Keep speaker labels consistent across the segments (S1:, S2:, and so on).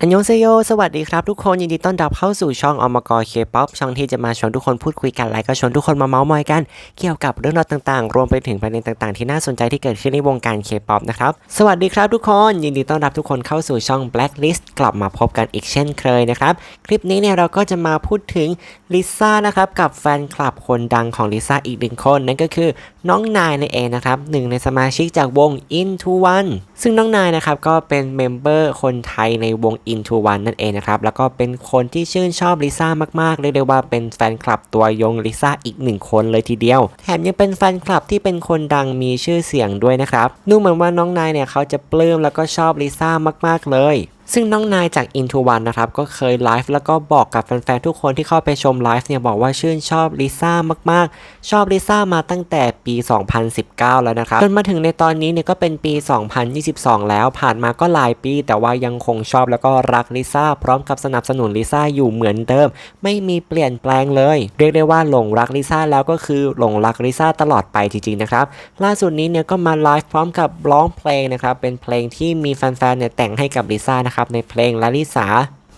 S1: อันยองเซโย สวัสดีครับทุกคน ยินดีต้อนรับเข้าสู่ช่องอมกรเคป๊อปช่องที่จะมาชวนทุกคนพูดคุยกันและก็ชวนทุกคนมาเมาส์มอยกัน เกี่ยวกับเรื่องราวต่างๆ รวมไปถึงประเด็นต่างๆ ที่น่าสนใจที่เกิดขึ้นในวงการเคป๊อปนะครับ สวัสดีครับทุกคน ยินดีต้อนรับทุกคนเข้าสู่ช่อง Blacklist กลับมาพบกันอีกเช่นเคยนะครับ คลิปนี้เนี่ยเราก็จะมาพูดถึงลิซ่านะครับกับแฟนคลับคนดังของลิซ่าอีกหนึ่งคนนั่นก็คือน้องนายนั่นเองนะครับหนึ่งในสมาชิกจากวง Into One ซึ่งน้องนายนะครับก็เป็นเมมเบอร์คนไทยในวง Into One นั่นเองนะครับ แล้วก็เป็นคนที่ชื่นชอบลิซ่ามากๆ เรียกได้ว่าเป็นแฟนคลับตัวยงลิซ่าอีกหนึ่งคนเลยทีเดียว แถมยังเป็นแฟนคลับที่เป็นคนดังมีชื่อเสียงด้วยนะครับ ดูเหมือนว่าน้องนายเนี่ยเขาจะปลื้มแล้วก็ชอบลิซ่ามากๆเลย ซึ่งน้องนายจาก Into One นะครับ ก็เคยไลฟ์แล้วก็บอกกับแฟนๆ ทุกคนที่เข้าไปชมไลฟ์เนี่ย บอกว่าชื่นชอบลิซ่ามากๆ ชอบลิซ่ามาตั้งแต่ปี 2019 แล้วนะครับ จนมาถึงในตอนนี้เนี่ยก็เป็นปี 2022 แล้วผ่านมาก็หลายปี แต่ว่ายังคงชอบแล้วก็รักลิซ่าพร้อมกับสนับสนุนลิซ่าอยู่เหมือนเดิม ไม่มีเปลี่ยนแปลงเลย เรียกได้ว่าหลงรักลิซ่าแล้วก็คือหลงรักลิซ่าตลอดไปจริงๆนะครับล่าสุดนี้เนี่ยก็มาไลฟ์พร้อมกับร้องเพลงนะครับเป็นเพลงที่มีแฟนๆเนี่ยแต่งให้กับลิซ่านะครับในเพลงลาลิสา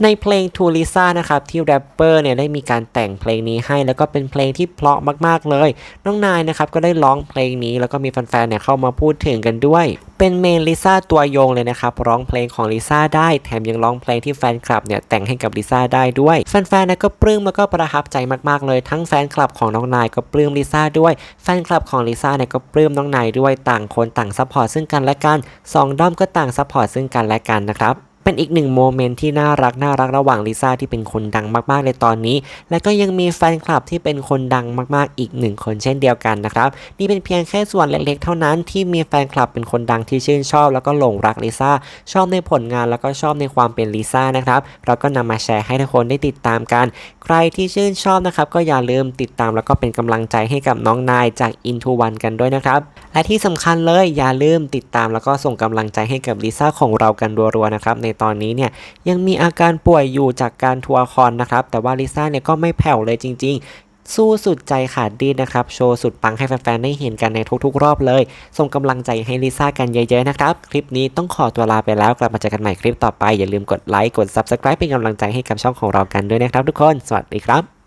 S1: ในเพลงทูลิซ่านะครับที่แรปเปอร์เนี่ยได้มีการแต่งเพลงนี้ให้ แล้วก็เป็นเพลงที่เพราะมากๆเลย น้องนายนะครับก็ได้ร้องเพลงนี้แล้วก็มีแฟนๆเนี่ยเข้ามาพูดถึงกันด้วย เป็นเมนลิซ่าตัวยงเลยนะครับร้องเพลงของลิซ่าได้แถมยังร้องเพลงที่แฟนคลับเนี่ยแต่งให้กับลิซ่าได้ด้วยแฟนๆนะก็ปลื้มแล้วก็ประทับใจมากๆเลยทั้งแฟนคลับของน้องนายก็ปลื้มลิซ่าด้วยแฟนคลับของลิซ่าเนี่ยก็ปลื้มน้องนายด้วยต่างคนต่างซัพพอร์ตซึ่งกันและกันสองด้อมก็ต่างซัพพอร์ตซึ่งกันและกันนะครับ เป็นอีกหนึ่งโมเมนต์ที่น่ารักน่ารักระหว่างลิซ่าที่เป็นคนดังมากๆในตอนนี้ และก็ยังมีแฟนคลับที่เป็นคนดังมากๆอีกหนึ่งคนเช่นเดียวกันนะครับนี่เป็นเพียงแค่ส่วนเล็กๆ เท่านั้นที่มีแฟนคลับเป็นคนดังที่ชื่นชอบ แล้วก็หลงรักลิซ่าชอบในผลงานแล้วก็ชอบในความเป็นลิซ่านะครับเราก็นำมาแชร์ให้ทุกคนได้ติดตามกัน ใครที่ชื่นชอบนะครับก็อย่าลืมติดตามแล้วก็เป็นกำลังใจให้กับน้องนายจาก Into One กันด้วยนะครับและที่สำคัญเลยอย่าลืมติดตามแล้วก็ส่งกำลังใจให้กับลิซ่าของเรากันรัวๆนะครับ ในตอนนี้เนี่ยยังมีอาการป่วยอยู่จากการทัวร์คอนนะครับ แต่ว่าลิซ่าเนี่ยก็ไม่แผ่วเลยจริง ๆ สู้สุดใจขาดดีนะครับ โชว์สุดปังให้แฟนๆได้เห็นกันในทุกๆ รอบเลย ส่งกำลังใจให้ลิซ่ากันเยอะๆนะครับ คลิปนี้ต้องขอตัวลาไปแล้วกลับมาเจอกันใหม่คลิปต่อไปอย่าลืมกดไลค์กด Subscribe เป็นกำลังใจให้กับช่องของเรากันด้วยนะครับ ทุกคน สวัสดีครับ